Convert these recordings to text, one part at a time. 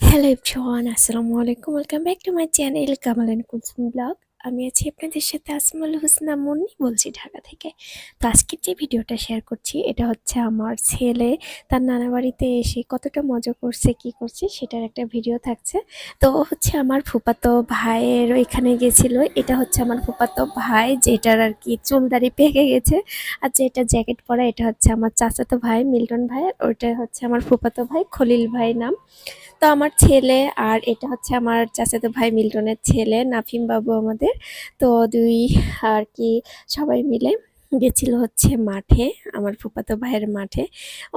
Hello everyone আসসালামু আলাইকুম welcome back to my channel Kamal and Kulsum blog আমি আছি আপনাদের সাথে আসমাল হোসনা মুন্নি বলছি ঢাকা থেকে। তো আজকের যে ভিডিওটা শেয়ার করছি, এটা হচ্ছে আমার ছেলে। তার নানা বাড়িতে এসে কতটা মজা করছে, কি করছে, সেটার একটা ভিডিও থাকছে। তো হচ্ছে আমার ফুপাতো ভাইয়ের এখানে গেছিল। এটা হচ্ছে আমার ফুপাতো ভাই, যেটার আর কি চুলদারি পেকে গেছে। আর যেটা জ্যাকেট পরা, এটা হচ্ছে আমার চাচাতো ভাই, মিল্টন ভাই ওইটা হচ্ছে আমার ফুপাতো ভাই, খলিল ভাই নাম। তো আমার ছেলে, আর এটা হচ্ছে আমার চাচাতো ভাই, মিল্টনের ছেলে, নাফিম বাবু আমাদের। তো দুই আর কি সবাই মিলে গেছিল হচ্ছে মাঠে, আমার ফুপাতো ভাইয়ের মাঠে।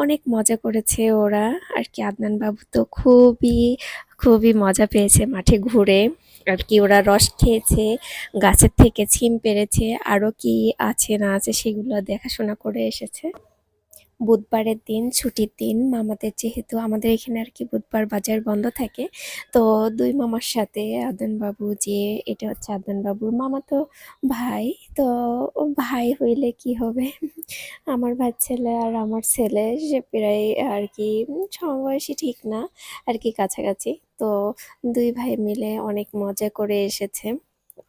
অনেক মজা করেছে ওরা। আর কি আদনান বাবু তো খুবই খুবই মজা পেয়েছে মাঠে ঘুরে। আর কি ওরা রস খেয়েছে, গাছের থেকে ছিম পেরেছে আরও কি আছে না আছে সেগুলো দেখাশোনা করে এসেছে। বুধবারের দিন, ছুটির দিন মামাদের যেহেতু আমাদের এখানে আর কি বুধবার বাজার বন্ধ থাকে, তো দুই মামার সাথে আদন বাবু যে, এটা হচ্ছে আদন বাবুর মামা তো ভাই তো ভাই হইলে কি হবে? আমার ভাই ছেলে আর আমার ছেলে সে প্রায় আর কি সমবয়সী ঠিক না, আর কি কাছাকাছি, তো দুই ভাই মিলে অনেক মজা করে এসেছে।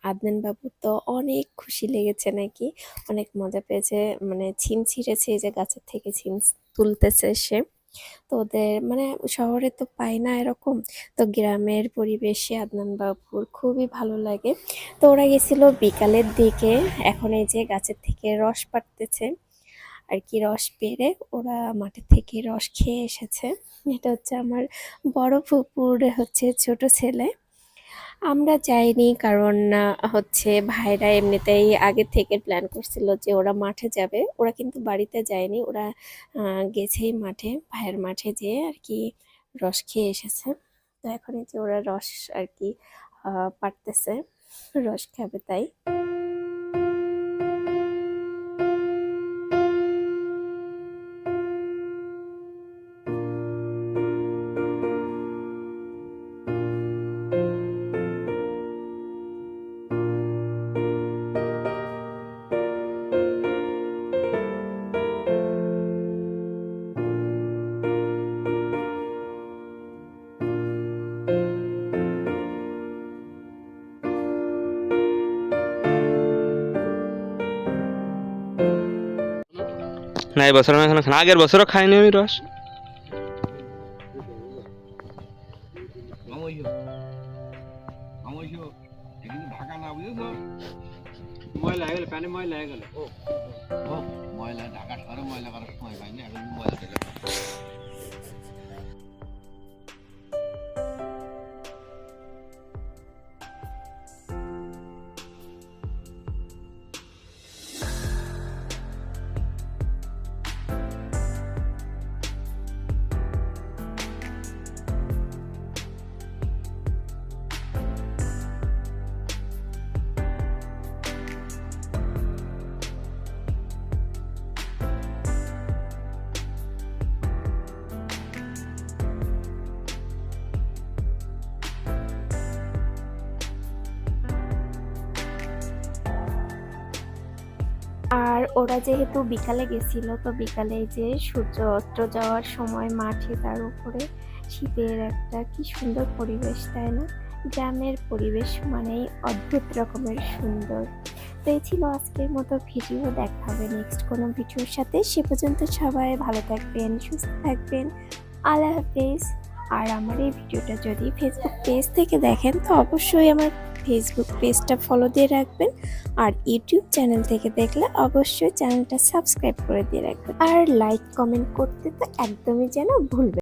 আদনান বাবুর তো অনেক খুশি লেগেছে নাকি? অনেক মজা পেয়েছে মানে ছিম ছিঁড়েছে যে গাছের থেকে ছিম তুলতেছে সে। তো ওদের মানে শহরে তো পাই না এরকম। তো গ্রামের পরিবেশে আদনান বাবুর খুবই ভালো লাগে। তো ওরা গেছিল বিকালের দিকে, এখন এই যে গাছের থেকে রস পাড়তেছে। আর কি রস পেরে ওরা মাঠের থেকে রস খেয়ে এসেছে। এটা হচ্ছে আমার বড় ফুপুর হচ্ছে ছোট ছেলে। আমরা যাইনি কারণ হচ্ছে ভাইরা এমনিতেই আগে থেকে প্ল্যান করছিল যে ওরা মাঠে যাবে। ওরা কিন্তু বাড়িতে যায়নি, ওরা গেছেই মাঠে, ভাইয়ের মাঠে যেয়ে আর কি রস খেয়ে এসেছে। তো এখন যে ওরা রস আর কি পারতেছে রস খাবে তাই। না, এই বছর আমি এখনও খাই আগের বছরও খাইনি আমি রস। ময়লা ময়লা ঢাকা শহরে ময়লা করার সময় পাইনি, এখন ময়লা আর ওরা যেহেতু বিকালে গেছিল, তো বিকালে যে সূর্য অস্ত যাওয়ার সময় মাঠে তার উপরে শীতের একটা কি সুন্দর পরিবেশ, তাই না? গ্রামের পরিবেশ মানেই অদ্ভুত রকমের সুন্দর। তো এই ছিল আজকের মতো ভিডিও, দেখা হবে নেক্সট কোনো ভিডিওর সাথে। সে পর্যন্ত সবাই ভালো থাকবেন, সুস্থ থাকবেন। আল্লাহ হাফেজ। আর আমার এই ভিডিওটা যদি ফেসবুক পেজ থেকে দেখেন, তো অবশ্যই আমার ফেসবুক পেজটা ফলো দিয়ে রাখবেন আর ইউটিউব চ্যানেল থেকে দেখলে অবশ্যই চ্যানেলটা সাবস্ক্রাইব করে দিয়ে রাখবেন। আর লাইক, কমেন্ট করতে তো একদমই যেন ভুলবেন